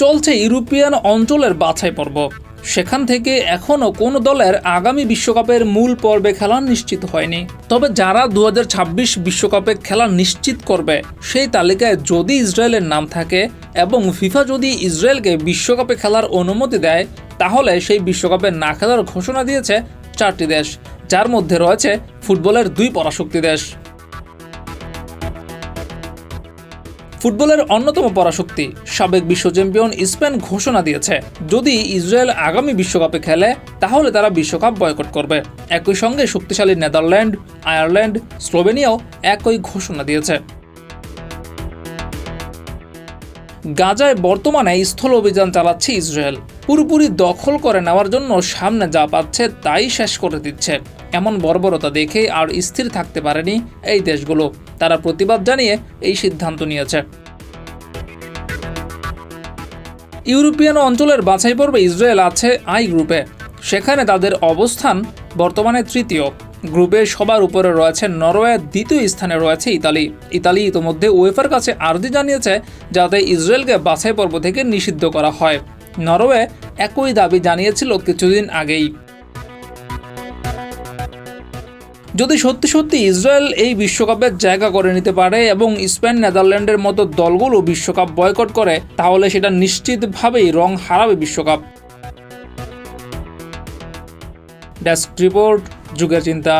চলছে ইউরোপিয়ান অঞ্চলের বাছাই পর্ব। সেখান থেকে এখনও কোনো দলের আগামী বিশ্বকাপের মূল পর্বে খেলা নিশ্চিত হয়নি। তবে যারা দু বিশ্বকাপে খেলা নিশ্চিত করবে, সেই তালিকায় যদি ইসরায়েলের নাম থাকে এবং ফিফা যদি ইসরায়েলকে বিশ্বকাপে খেলার অনুমতি দেয়, তাহলে সেই বিশ্বকাপে না খেলার ঘোষণা দিয়েছে চারটি দেশ, যার মধ্যে রয়েছে ফুটবলের দুই পরাশক্তি দেশ। ফুটবলের অন্যতম পরাশক্তি, সাবেক বিশ্ব চ্যাম্পিয়ন স্পেন ঘোষণা দিয়েছে। যদি ইসরায়েল আগামী বিশ্বকাপে খেলে, তাহলে তারা বিশ্বকাপ বয়কট করবে। একই সঙ্গে শক্তিশালী নেদারল্যান্ড, আয়ারল্যান্ড, স্লোভেনিয়াও একই ঘোষণা দিয়েছে। গাজায় বর্তমানে স্থল অভিযান চালাচ্ছে ইসরায়েল। পুরোপুরি দখল করে নেওয়ার জন্য সামনে যা পাচ্ছে তাই শেষ করে দিচ্ছে। এমন বর্বরতা দেখে আর স্থির থাকতে পারেনি এই দেশগুলো। তারা প্রতিবাদ জানিয়ে এই সিদ্ধান্ত নিয়েছে। ইউরোপিয়ান অঞ্চলের বাছাই পর্বে ইসরায়েল আছে আই গ্রুপে। সেখানে তাদের অবস্থান বর্তমানে তৃতীয়। গ্রুপে সবার উপরে রয়েছে নরওয়ে, দ্বিতীয় স্থানে রয়েছে ইতালি। ইতালি ইতোমধ্যে ওয়েফার কাছে আর্জি জানিয়েছে যাতে ইসরায়েলকে বাছাই পর্ব থেকে নিষিদ্ধ করা হয়। নরওয়ে একই দাবি জানিয়েছিল কিছুদিন আগেই। যদি সত্যি সত্যি ইসরায়েল এই বিশ্বকাপের জায়গা করে নিতে পারে এবং স্পেন, নেদারল্যান্ডের মতো দলগুলো বিশ্বকাপ বয়কট করে, তাহলে সেটা নিশ্চিতভাবেই রং হারাবে বিশ্বকাপ। রিপোর্ট যুগের চিন্তা।